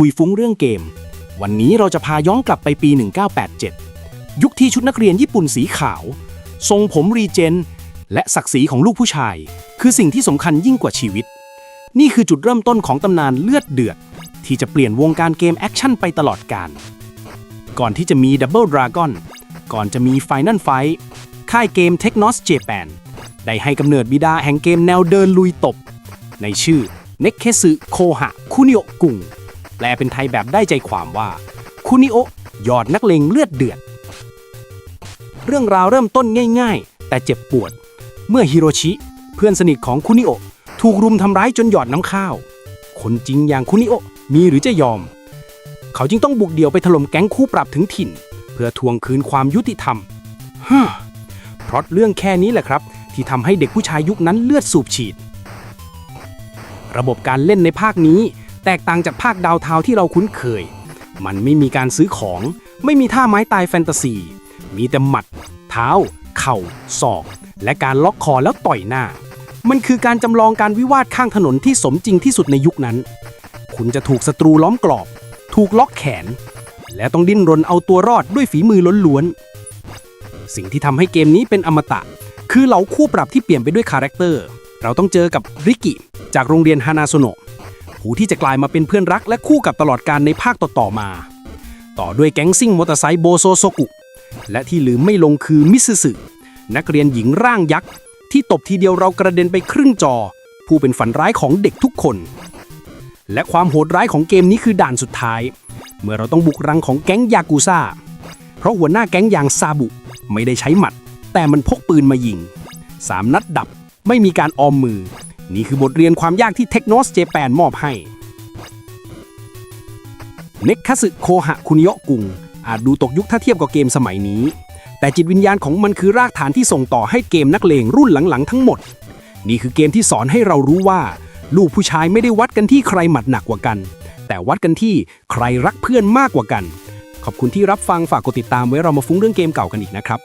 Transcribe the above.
คุยฟุ้งเรื่องเกม วันนี้เราจะพาย้อนกลับไปปี 1987 ยุคที่ชุดนักเรียนญี่ปุ่นสีขาว ทรงผมรีเจน และศักดิ์ศรีของลูกผู้ชาย คือสิ่งที่สำคัญยิ่งกว่าชีวิต นี่คือจุดเริ่มต้นของตำนานเลือดเดือด ที่จะเปลี่ยนวงการเกมแอคชั่นไปตลอดกาลก่อนที่จะมี Double Dragon ก่อนจะมี Final Fight ค่ายเกม Technos Japan ได้ให้กำเนิดบิดาแห่งเกมแนวเดินลุยตบ ในชื่อ n e k k e s u Koha Kunio กุง แปลเป็นไทยแบบได้ใจความว่า คุนิโอยอดนักเลงเลือดเดือด เรื่องราวเริ่มต้นง่ายๆ แต่เจ็บปวด เมื่อฮิโรชิ เพื่อนสนิทของคุนิโอ ถูกรุมทำร้ายจนหยอดน้ำข้าว คนจริงอย่างคุนิโอมีหรือจะยอม เขาจึงต้องบุกเดี่ยวไปถล่มแก๊งคู่ปรับถึงถิ่น เพื่อทวงคืนความยุติธรรมฮ่าเพราะเรื่องแค่นี้แหละครับ ที่ทำให้เด็กผู้ชายยุคนั้นเลือดสูบฉีด ระบบการเล่นในภาคนี้ แตกต่างจากภาคดาวเทาที่เราคุ้นเคย มันไม่มีการซื้อของ ไม่มีท่าไม้ตายแฟนตาซี มีแต่หมัด เท้า เข่า ศอก และการล็อกคอแล้วต่อยหน้า มันคือการจำลองการวิวาทข้างถนนที่สมจริงที่สุดในยุคนั้น คุณจะถูกศัตรูล้อมกรอบ ถูกล็อกแขน และต้องดิ้นรนเอาตัวรอดด้วยฝีมือล้วนๆ สิ่งที่ทำให้เกมนี้เป็นอมตะ คือเหล่าคู่ปรับที่เปลี่ยนไปด้วยคาแรคเตอร์ เราต้องเจอกับริกิจากโรงเรียนฮานาโซโนะูที่จะกลายมาเป็นเพื่อนรักและคู่กับตลอดการในภาคต่อๆมา ต่อด้วยแก๊งซิ่งมอเตอร์ไซค์โบโซโซกุ และที่ลืมไม่ลงคือมิซึสึนักเรียนหญิงร่างยักษ์ ที่ตบทีเดียวเรากระเด็นไปครึ่งจอ ผู้เป็นฝันร้ายของเด็กทุกคน และความโหดร้ายของเกมนี้คือด่านสุดท้าย เมื่อเราต้องบุกรังของแก๊งยากูซ่า เพราะหัวหน้าแก๊งอย่างซาบุไม่ได้ใช้หมัด แต่มันพกปืนมายิงสามนัดดับไม่มีการออมมือ นี่คือบทเรียนความยากที่เทคโนสเจแปนมอบให้ เน็กคัสึโคหะคุนิโยกุง อาจดูตกยุคถ้าเทียบกับเกมสมัยนี้ แต่จิตวิญญาณของมันคือรากฐานที่ส่งต่อให้เกมนักเลงรุ่นหลังๆทั้งหมด นี่คือเกมที่สอนให้เรารู้ว่า ลูกผู้ชายไม่ได้วัดกันที่ใครหมัดหนักกว่ากัน แต่วัดกันที่ใครรักเพื่อนมากกว่ากัน ขอบคุณที่รับฟังฝากกดติดตามไว้เรามาฟุ้งเรื่องเกมเก่ากันอีกนะครับ